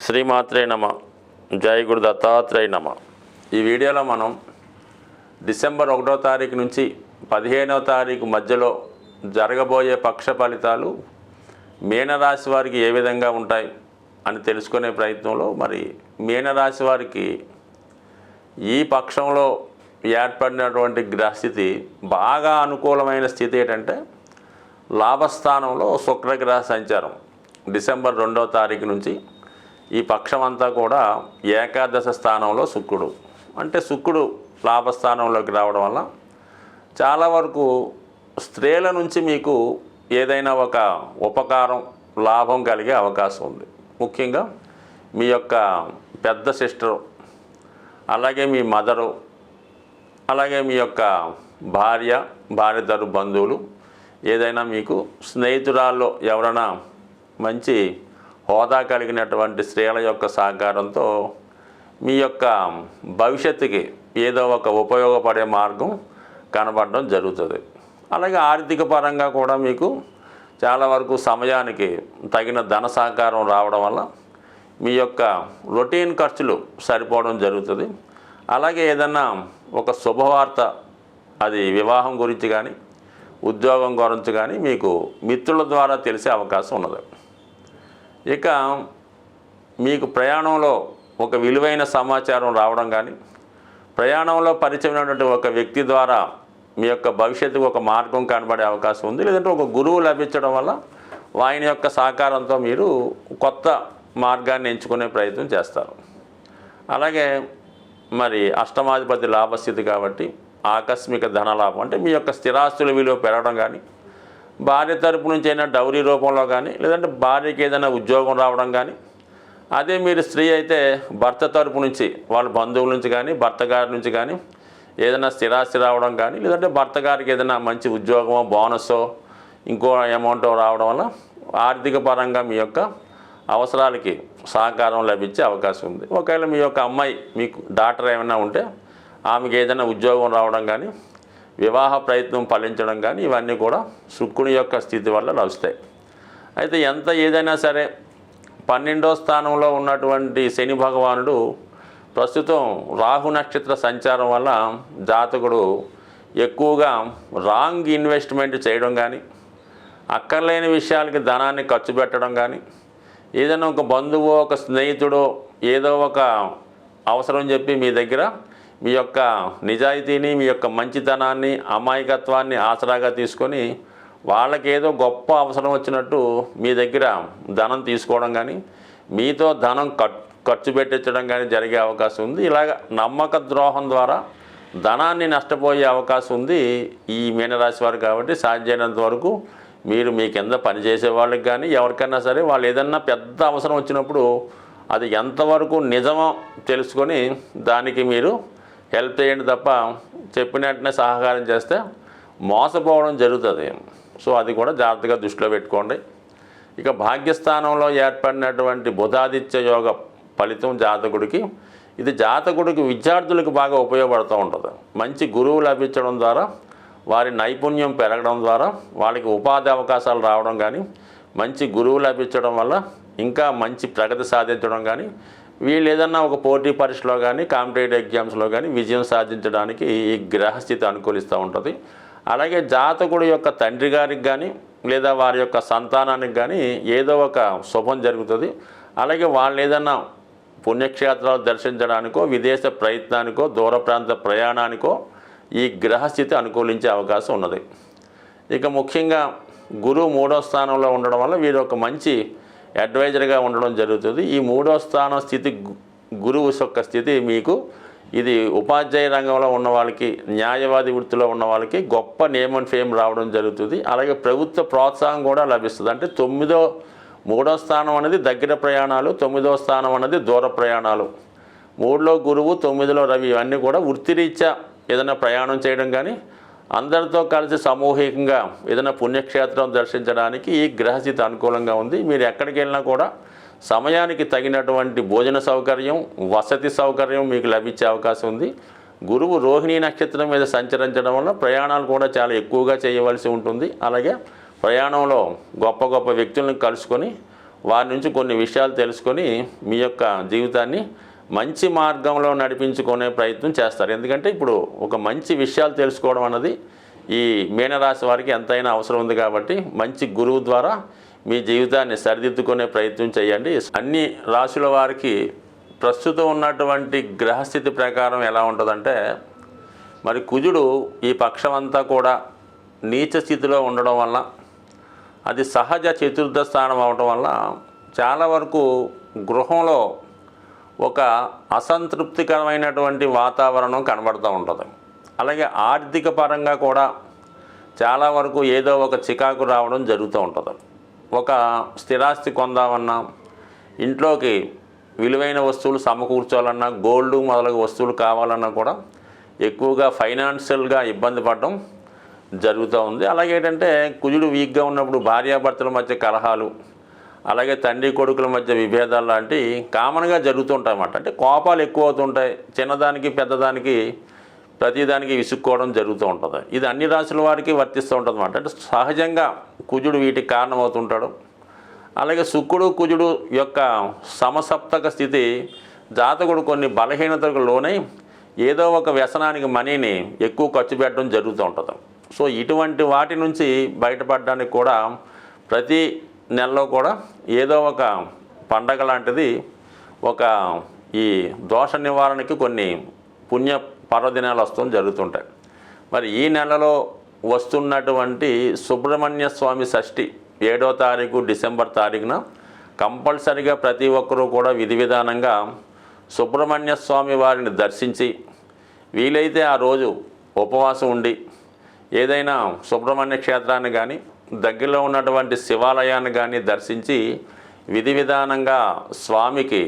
శ్రీమాత్రే నమ. జై గురు దత్తాత్రేయ నమ. ఈ వీడియోలో మనం డిసెంబర్ ఒకటో తారీఖు నుంచి పదిహేనవ తారీఖు మధ్యలో జరగబోయే పక్ష ఫలితాలు మీనరాశి వారికి ఏ విధంగా ఉంటాయి అని తెలుసుకునే ప్రయత్నంలో మరి మీనరాశి వారికి ఈ పక్షంలో ఏర్పడినటువంటి గ్రహస్థితి బాగా అనుకూలమైన స్థితి ఏంటంటే లాభస్థానంలో శుక్రగ్రహ సంచారం డిసెంబర్ రెండో తారీఖు నుంచి ఈ పక్షం అంతా కూడా ఏకాదశ స్థానంలో శుక్రుడు. అంటే శుక్రుడు లాభస్థానంలోకి రావడం వల్ల చాలా వరకు స్త్రీల నుంచి మీకు ఏదైనా ఒక ఉపకారం లాభం కలిగే అవకాశం ఉంది. ముఖ్యంగా మీ యొక్క పెద్ద సిస్టరు అలాగే మీ మదరు అలాగే మీ యొక్క భార్య భార్యతరు బంధువులు ఏదైనా మీకు స్నేహితురాల్లో ఎవరైనా మంచి హోదా కలిగినటువంటి స్త్రీల యొక్క సహకారంతో మీ యొక్క భవిష్యత్తుకి ఏదో ఒక ఉపయోగపడే మార్గం కనబడడం జరుగుతుంది. అలాగే ఆర్థిక పరంగా కూడా మీకు చాలా వరకు సమయానికి తగిన ధన సహకారం రావడం వల్ల మీ యొక్క రొటీన్ ఖర్చులు సరిపోవడం జరుగుతుంది. అలాగే ఏదన్నా ఒక శుభవార్త అది వివాహం గురించి కానీ ఉద్యోగం గురించి కానీ మీకు మిత్రుల ద్వారా తెలిసే అవకాశం ఉన్నది. ఇక మీకు ప్రయాణంలో ఒక విలువైన సమాచారం రావడం కానీ ప్రయాణంలో పరిచయమైనటువంటి ఒక వ్యక్తి ద్వారా మీ యొక్క భవిష్యత్తుకు ఒక మార్గం కనబడే అవకాశం ఉంది. లేదంటే ఒక గురువు లభించడం వల్ల ఆయన యొక్క సహకారంతో మీరు కొత్త మార్గాన్ని ఎంచుకునే ప్రయత్నం చేస్తారు. అలాగే మరి అష్టమాధిపతి లాభస్థితి కాబట్టి ఆకస్మిక ధనలాభం అంటే మీ యొక్క స్థిరాస్తుల విలువ పెరగడం కానీ భార్య తరపు నుంచి అయినా డౌరీ రూపంలో కానీ లేదంటే భార్యకి ఏదైనా ఉద్యోగం రావడం కానీ అదే మీరు స్త్రీ అయితే భర్త తరపు నుంచి వాళ్ళ బంధువుల నుంచి కానీ భర్త గారి నుంచి కానీ ఏదైనా స్థిరాస్తి రావడం కానీ లేదంటే భర్త గారికి ఏదైనా మంచి ఉద్యోగమో బోనస్సో ఇంకో అమౌంట్ రావడం వల్ల ఆర్థిక పరంగా మీ యొక్క అవసరాలకి సహకారం లభించే అవకాశం ఉంది. ఒకవేళ మీ యొక్క అమ్మాయి మీకు డాక్టర్ ఏమైనా ఉంటే ఆమెకి ఏదైనా ఉద్యోగం రావడం కానీ వివాహ ప్రయత్నం ఫలించడం కానీ ఇవన్నీ కూడా శుక్రుని యొక్క స్థితి వల్ల లభిస్తాయి. అయితే ఎంత ఏదైనా సరే పన్నెండో స్థానంలో ఉన్నటువంటి శని భగవానుడు ప్రస్తుతం రాహు నక్షత్ర సంచారం వల్ల జాతకుడు ఎక్కువగా రాంగ్ ఇన్వెస్ట్మెంట్ చేయడం కానీ అక్కర్లేని విషయాలకి ధనాన్ని ఖర్చు పెట్టడం కానీ ఏదైనా ఒక బంధువు ఒక స్నేహితుడు ఏదో ఒక అవసరం చెప్పి మీ దగ్గర మీ యొక్క నిజాయితీని మీ యొక్క మంచితనాన్ని అమాయకత్వాన్ని ఆసరాగా తీసుకొని వాళ్ళకి ఏదో గొప్ప అవసరం వచ్చినట్టు మీ దగ్గర ధనం తీసుకోవడం కానీ మీతో ధనం ఖర్చు పెట్టించడం కానీ జరిగే అవకాశం ఉంది. ఇలాగ నమ్మక ద్రోహం ద్వారా ధనాన్ని నష్టపోయే అవకాశం ఉంది ఈ మీనరాశి వారు కాబట్టి. సాధ్యమైనంత వరకు మీరు మీ కింద పనిచేసే వాళ్ళకి కానీ ఎవరికైనా సరే వాళ్ళు ఏదన్నా పెద్ద అవసరం వచ్చినప్పుడు అది ఎంతవరకు నిజమో తెలుసుకొని దానికి మీరు హెల్ప్ చేయండి తప్ప చెప్పిన వెంటనే సహకారం చేస్తే మోసపోవడం జరుగుతుంది. సో అది కూడా జాగ్రత్తగా దృష్టిలో పెట్టుకోండి. ఇక భాగ్యస్థానంలో ఏర్పడినటువంటి బుధాదిత్య యోగ ఫలితం జాతకుడికి ఇది జాతకుడికి విద్యార్థులకు బాగా ఉపయోగపడుతూ ఉంటుంది. మంచి గురువు లభించడం ద్వారా వారి నైపుణ్యం పెరగడం ద్వారా వాళ్ళకి ఉపాధి అవకాశాలు రావడం కానీ మంచి గురువు లభించడం వల్ల ఇంకా మంచి ప్రగతి సాధించడం కానీ వీళ్ళు ఏదన్నా ఒక పోటీ పరీక్షలో కానీ కాంపిటేటివ్ ఎగ్జామ్స్లో కానీ విజయం సాధించడానికి ఈ గ్రహస్థితి అనుకూలిస్తూ ఉంటుంది. అలాగే జాతకుడి యొక్క తండ్రి గారికి కానీ లేదా వారి యొక్క సంతానానికి కానీ ఏదో ఒక శుభం జరుగుతుంది. అలాగే వాళ్ళు ఏదన్నా పుణ్యక్షేత్రాలు దర్శించడానికో విదేశ ప్రయత్నానికో దూర ప్రాంత ప్రయాణానికో ఈ గ్రహస్థితి అనుకూలించే అవకాశం ఉన్నది. ఇక ముఖ్యంగా గురువు మూడో స్థానంలో ఉండడం వల్ల వీరు ఒక మంచి అడ్వైజర్గా ఉండడం జరుగుతుంది. ఈ మూడో స్థానం స్థితి గురువు యొక్క స్థితి మీకు ఇది ఉపాధ్యాయ రంగంలో ఉన్న వాళ్ళకి న్యాయవాది వృత్తిలో ఉన్న వాళ్ళకి గొప్ప నేమ్ అండ్ ఫేమ్ రావడం జరుగుతుంది. అలాగే ప్రభుత్వ ప్రోత్సాహం కూడా లభిస్తుంది. అంటే తొమ్మిదో మూడో స్థానం అనేది దగ్గర ప్రయాణాలు తొమ్మిదో స్థానం అనేది దూర ప్రయాణాలు. మూడులో గురువు తొమ్మిదిలో రవి ఇవన్నీ కూడా వృత్తిరీత్యా ఏదైనా ప్రయాణం చేయడం కానీ అందరితో కలిసి సామూహికంగా ఏదైనా పుణ్యక్షేత్రం దర్శించడానికి ఈ గ్రహస్థితి అనుకూలంగా ఉంది. మీరు ఎక్కడికి వెళ్ళినా కూడా సమయానికి తగినటువంటి భోజన సౌకర్యం వసతి సౌకర్యం మీకు లభించే అవకాశం ఉంది. గురువు రోహిణి నక్షత్రం మీద సంచరించడం వల్ల ప్రయాణాలు కూడా చాలా ఎక్కువగా చేయవలసి ఉంటుంది. అలాగే ప్రయాణంలో గొప్ప గొప్ప వ్యక్తులను కలుసుకొని వారి నుంచి కొన్ని విషయాలు తెలుసుకొని మీ యొక్క జీవితాన్ని మంచి మార్గంలో నడిపించుకునే ప్రయత్నం చేస్తారు. ఎందుకంటే ఇప్పుడు ఒక మంచి విషయాలు తెలుసుకోవడం అన్నది ఈ మీనరాశి వారికి ఎంతైనా అవసరం ఉంది కాబట్టి మంచి గురువు ద్వారా మీ జీవితాన్ని సరిదిద్దుకునే ప్రయత్నం చేయండి. అన్ని రాశుల వారికి ప్రస్తుతం ఉన్నటువంటి గ్రహస్థితి ప్రకారం ఎలా ఉంటుందంటే మరి కుజుడు ఈ పక్షమంతా కూడా నీచ స్థితిలో ఉండడం వల్ల అది సహజ చతుర్థ స్థానం అవటం వల్ల చాలా వరకు గృహంలో ఒక అసంతృప్తికరమైనటువంటి వాతావరణం కనబడుతూ ఉంటుంది. అలాగే ఆర్థిక పరంగా కూడా చాలా వరకు ఏదో ఒక చికాకు రావడం జరుగుతూ ఉంటుంది. ఒక స్థిరాస్తి కొందామన్నా ఇంట్లోకి విలువైన వస్తువులు సమకూర్చాలన్నా గోల్డ్ మొదలగు వస్తువులు కావాలన్నా కూడా ఎక్కువగా ఫైనాన్షియల్గా ఇబ్బంది పడడం జరుగుతూ ఉంది. అలాగే ఏంటంటే కుజుడు వీక్గా ఉన్నప్పుడు భార్యాభర్తల మధ్య కలహాలు అలాగే తండ్రి కొడుకుల మధ్య విభేదాలు లాంటి కామన్గా జరుగుతుంటాయన్నమాట. అంటే కోపాలు ఎక్కువ అవుతుంటాయి చిన్నదానికి పెద్దదానికి ప్రతిదానికి విసుక్కోవడం జరుగుతూ ఉంటుంది. ఇది అన్ని రాశుల వారికి వర్తిస్తూ ఉంటుంది అన్నమాట అంటే సహజంగా కుజుడు వీటికి కారణమవుతుంటాడు. అలాగే శుక్రుడు కుజుడు యొక్క సమసప్తక స్థితి జాతకుడు కొన్ని బలహీనతలకు లోనై ఏదో ఒక వ్యసనానికి మనీని ఎక్కువ ఖర్చు పెట్టడం జరుగుతూ ఉంటుంది. సో ఇటువంటి వాటి నుంచి బయటపడడానికి కూడా ప్రతి నెలలో కూడా ఏదో ఒక పండగ లాంటిది ఒక ఈ దోష నివారణకి కొన్ని పుణ్య పర్వదినాలు వస్తూ జరుగుతుంటాయి. మరి ఈ నెలలో వస్తున్నటువంటి సుబ్రహ్మణ్య స్వామి షష్ఠి ఏడో తారీఖు డిసెంబర్ తారీఖున కంపల్సరిగా ప్రతి ఒక్కరూ కూడా విధి విధానంగా సుబ్రహ్మణ్య స్వామి వారిని దర్శించి వీలైతే ఆ రోజు ఉపవాసం ఉండి ఏదైనా సుబ్రహ్మణ్య క్షేత్రాన్ని కానీ దగ్గరలో ఉన్నటువంటి శివాలయాన్ని కానీ దర్శించి విధి విధానంగా స్వామికి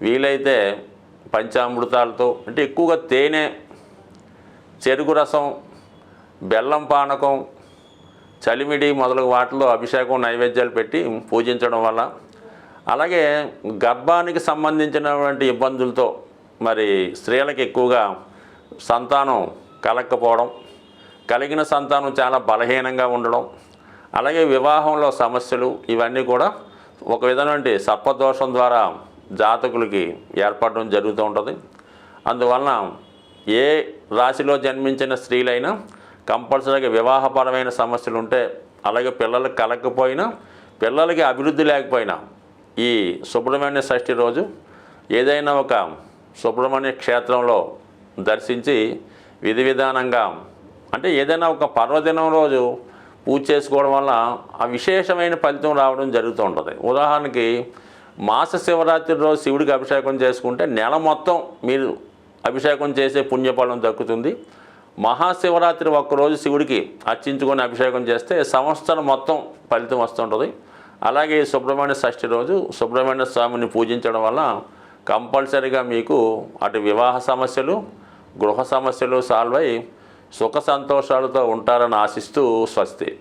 వీలైతే పంచామృతాలతో అంటే ఎక్కువగా తేనె చెరుకు రసం బెల్లం పానకం చలిమిడి మొదలగు వాటిలో అభిషేకం నైవేద్యాలు పెట్టి పూజించడం వల్ల అలాగే గర్భానికి సంబంధించినటువంటి ఇబ్బందులతో మరి స్త్రీలకు ఎక్కువగా సంతానం కలక్కపోవడం కలిగిన సంతానం చాలా బలహీనంగా ఉండడం అలాగే వివాహంలో సమస్యలు ఇవన్నీ కూడా ఒక విధమైన సర్పదోషం ద్వారా జాతకులకి ఏర్పడడం జరుగుతూ ఉంటుంది. అందువలన ఏ రాశిలో జన్మించిన స్త్రీలైనా కంపల్సరీగా వివాహపరమైన సమస్యలు ఉంటే అలాగే పిల్లలకు కలగకపోయినా పిల్లలకి అభివృద్ధి లేకపోయినా ఈ సుబ్రహ్మణ్య షష్ఠి రోజు ఏదైనా ఒక సుబ్రహ్మణ్య క్షేత్రంలో దర్శించి విధి విధానంగా అంటే ఏదైనా ఒక పర్వదినం రోజు పూజ చేసుకోవడం వల్ల ఆ విశేషమైన ఫలితం రావడం జరుగుతూ ఉంటుంది. ఉదాహరణకి మాస శివరాత్రి రోజు శివుడికి అభిషేకం చేసుకుంటే నెల మొత్తం మీరు అభిషేకం చేసే పుణ్యఫలం దక్కుతుంది. మహాశివరాత్రి ఒక్కరోజు శివుడికి అర్చించుకొని అభిషేకం చేస్తే సంవత్సరం మొత్తం ఫలితం వస్తుంటుంది. అలాగే సుబ్రహ్మణ్య షష్ఠి రోజు సుబ్రహ్మణ్య స్వామిని పూజించడం వల్ల కంపల్సరీగా మీకు అటు వివాహ సమస్యలు గృహ సమస్యలు సాల్వ్ అయి సుఖ సంతోషాలతో ఉంటారని ఆశిస్తూ స్వస్తి.